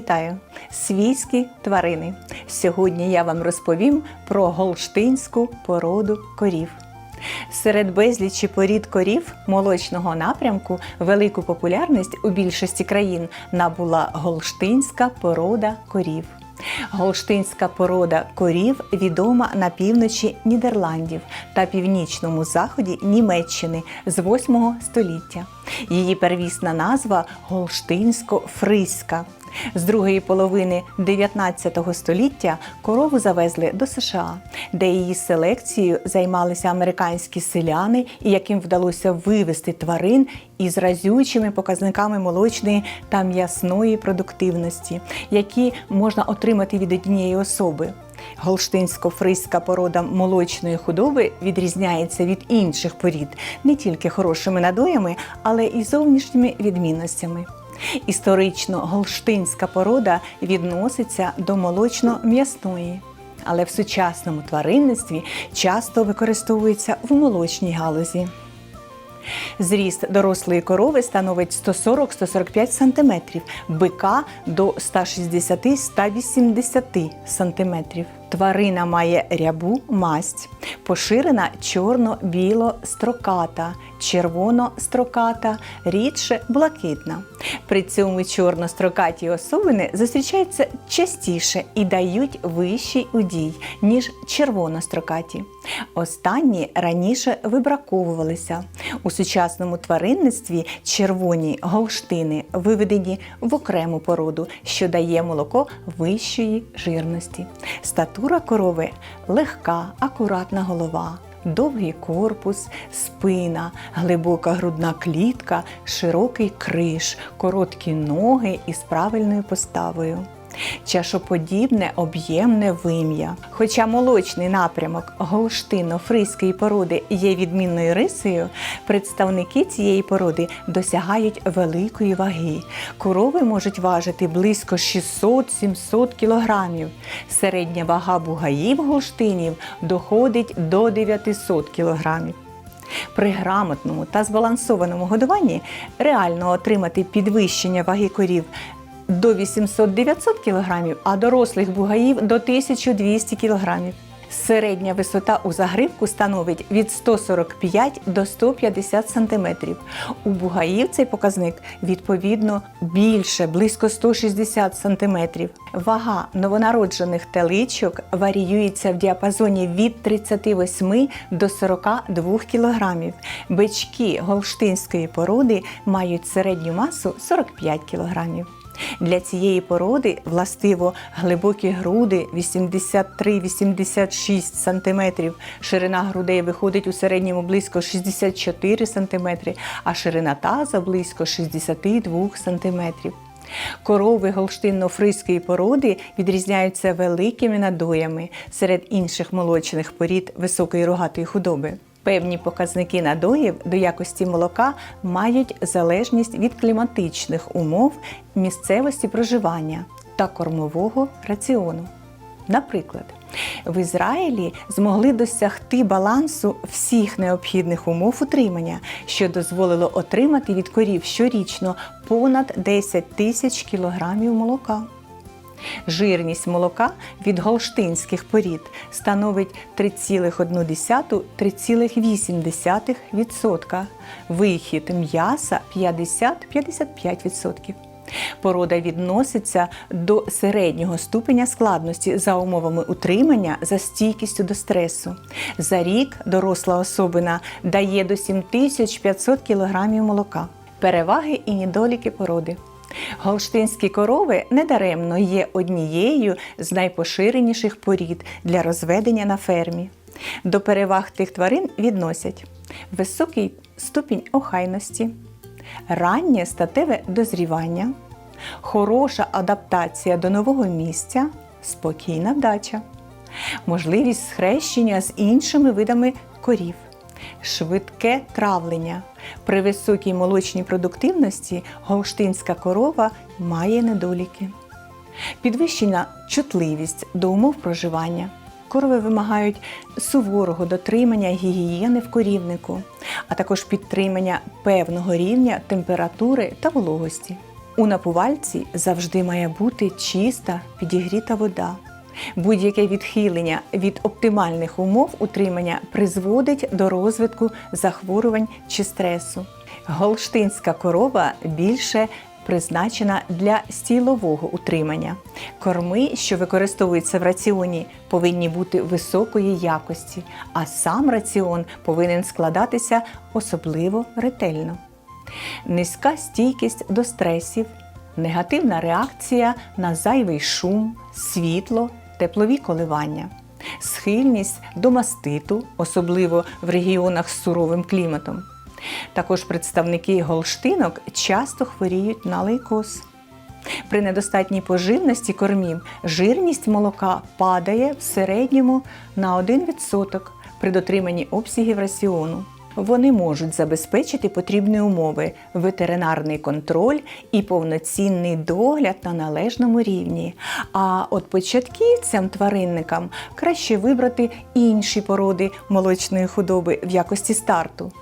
Вітаю! Свійські тварини. Сьогодні я вам розповім про голштинську породу корів. Серед безлічі порід корів молочного напрямку велику популярність у більшості країн набула голштинська порода корів. Голштинська порода корів відома на півночі Нідерландів та північному заході Німеччини з 8 століття. Її первісна назва голштинсько-фриська. З другої половини 19 століття корову завезли до США, де її селекцією займалися американські селяни, і яким вдалося вивести тварин із разючими показниками молочної та м'ясної продуктивності, які можна отримати від однієї особи. Голштинсько-фриська порода молочної худоби відрізняється від інших порід не тільки хорошими надоями, але й зовнішніми відмінностями. Історично голштинська порода відноситься до молочно-м'ясної, але в сучасному тваринництві часто використовується в молочній галузі. Зріст дорослої корови становить 140-145 см, бика до 160-180 см. Тварина має рябу масть, поширена чорно-біло-строката, червоно-строката, рідше блакитна. При цьому чорно-строкаті особини зустрічаються частіше і дають вищий удій, ніж червоно-строкаті. Останні раніше вибраковувалися. У сучасному тваринництві червоні голштини виведені в окрему породу, що дає молоко вищої жирності. Статура корови легка, акуратна голова. Довгий корпус, спина, глибока грудна клітка, широкий криш, короткі ноги із правильною поставою. Чашоподібне об'ємне вим'я. Хоча молочний напрямок голштино-фризької породи є відмінною рисою, представники цієї породи досягають великої ваги. Корови можуть важити близько 600-700 кілограмів. Середня вага бугаїв голштинів доходить до 900 кілограмів. При грамотному та збалансованому годуванні реально отримати підвищення ваги корів до 800-900 кг, а дорослих бугаїв до 1200 кг. Середня висота у загривку становить від 145 до 150 см. У бугаїв цей показник відповідно більше, близько 160 см. Вага новонароджених теличок варіюється в діапазоні від 38 до 42 кг. Бички голштинської породи мають середню масу 45 кг. Для цієї породи властиво глибокі груди 83-86 см, ширина грудей виходить у середньому близько 64 см, а ширина таза близько 62 см. Корови голштинно-фризької породи відрізняються великими надоями серед інших молочних порід високої рогатої худоби. Певні показники надоїв до якості молока мають залежність від кліматичних умов місцевості проживання та кормового раціону. Наприклад, в Ізраїлі змогли досягти балансу всіх необхідних умов утримання, що дозволило отримати від корів щорічно понад 10 тисяч кілограмів молока. Жирність молока від голштинських порід становить 3,1-3,8%, вихід м'яса 50-55%. Порода відноситься до середнього ступеня складності за умовами утримання за стійкістю до стресу. За рік доросла особина дає до 7500 кг молока. Переваги і недоліки породи. Голштинські корови недаремно є однією з найпоширеніших порід для розведення на фермі. До переваг тих тварин відносять високий ступінь охайності, раннє статеве дозрівання, хороша адаптація до нового місця, спокійна вдача, можливість схрещення з іншими видами корів. Швидке травлення. При високій молочній продуктивності голштинська корова має недоліки. Підвищена чутливість до умов проживання. Корови вимагають суворого дотримання гігієни в корівнику, а також підтримання певного рівня температури та вологості. У напувальці завжди має бути чиста підігріта вода. Будь-яке відхилення від оптимальних умов утримання призводить до розвитку захворювань чи стресу. Голштинська корова більше призначена для стілового утримання. Корми, що використовуються в раціоні, повинні бути високої якості, а сам раціон повинен складатися особливо ретельно. Низька стійкість до стресів, негативна реакція на зайвий шум, світло, теплові коливання, схильність до маститу, особливо в регіонах з суровим кліматом. Також представники голштинок часто хворіють на лейкоз. При недостатній поживності кормів жирність молока падає в середньому на 1% при дотриманні обсягів раціону. Вони можуть забезпечити потрібні умови, ветеринарний контроль і повноцінний догляд на належному рівні. А от початківцям тваринникам краще вибрати інші породи молочної худоби в якості старту.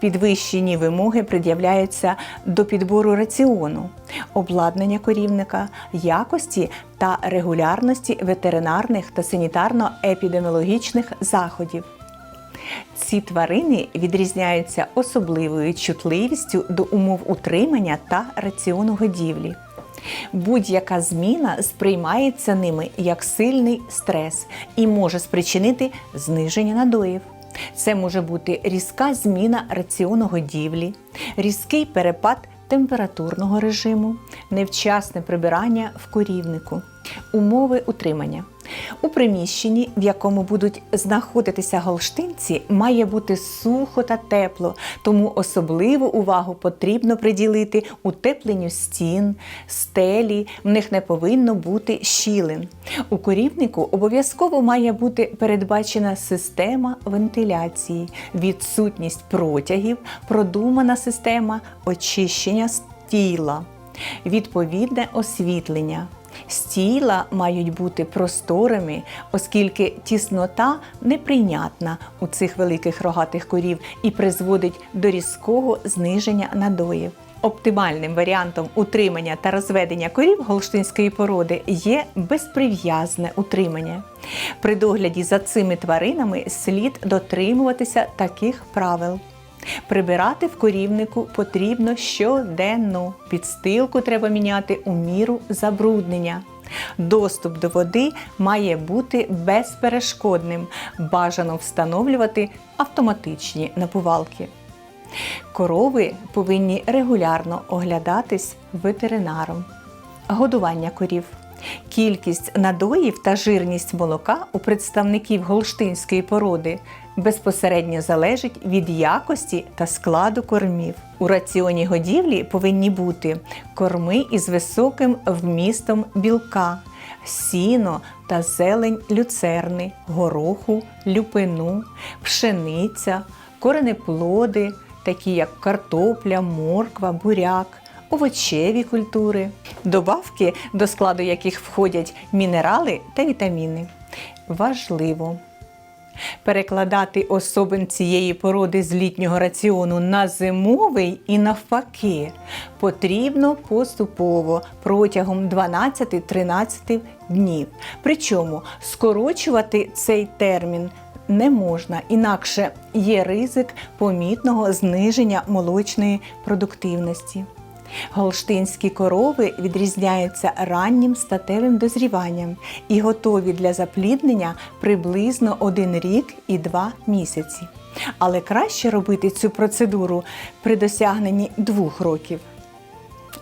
Підвищені вимоги пред'являються до підбору раціону, обладнання корівника, якості та регулярності ветеринарних та санітарно-епідеміологічних заходів. Ці тварини відрізняються особливою чутливістю до умов утримання та раціону годівлі. Будь-яка зміна сприймається ними як сильний стрес і може спричинити зниження надоїв. Це може бути різка зміна раціону годівлі, різкий перепад температурного режиму, невчасне прибирання в корівнику, умови утримання. У приміщенні, в якому будуть знаходитися голштинці, має бути сухо та тепло, тому особливу увагу потрібно приділити утепленню стін, стелі, в них не повинно бути щілин. У корівнику обов'язково має бути передбачена система вентиляції, відсутність протягів, продумана система очищення стіла, відповідне освітлення. Стіла мають бути просторими, оскільки тіснота неприйнятна у цих великих рогатих корів і призводить до різкого зниження надоїв. Оптимальним варіантом утримання та розведення корів голштинської породи є безприв'язне утримання. При догляді за цими тваринами слід дотримуватися таких правил. Прибирати в корівнику потрібно щоденно. Підстилку треба міняти у міру забруднення. Доступ до води має бути безперешкодним. Бажано встановлювати автоматичні напувалки. Корови повинні регулярно оглядатись ветеринаром. Годування корів. Кількість надоїв та жирність молока у представників голштинської породи безпосередньо залежить від якості та складу кормів. У раціоні годівлі повинні бути корми із високим вмістом білка, сіно та зелень люцерни, гороху, люпину, пшениця, коренеплоди, такі як картопля, морква, буряк овочеві культури, добавки, до складу яких входять мінерали та вітаміни. Важливо перекладати особин цієї породи з літнього раціону на зимовий і навпаки потрібно поступово протягом 12-13 днів. Причому скорочувати цей термін. Не можна, інакше є ризик помітного зниження молочної продуктивності. Голштинські корови відрізняються раннім статевим дозріванням і готові для запліднення приблизно один рік і два місяці. Але краще робити цю процедуру при досягненні двох років.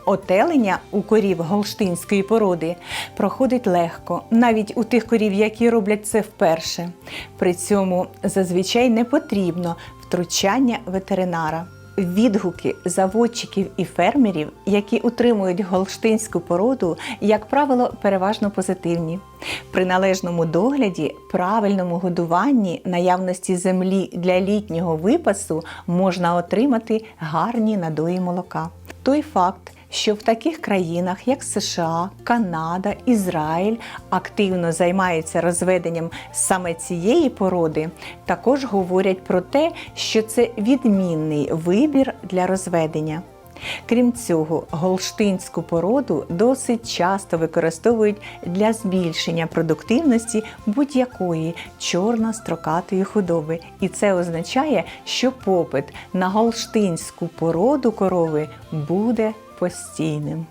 Отелення у корів голштинської породи проходить легко, навіть у тих корів, які роблять це вперше. При цьому зазвичай не потрібно втручання ветеринара. Відгуки заводчиків і фермерів, які утримують голштинську породу, як правило, переважно позитивні. При належному догляді, правильному годуванні, наявності землі для літнього випасу можна отримати гарні надої молока. Той факт, що в таких країнах, як США, Канада, Ізраїль, активно займаються розведенням саме цієї породи, також говорять про те, що це відмінний вибір для розведення. Крім цього, голштинську породу досить часто використовують для збільшення продуктивності будь-якої чорно-строкатої худоби. І це означає, що попит на голштинську породу корови буде постійним.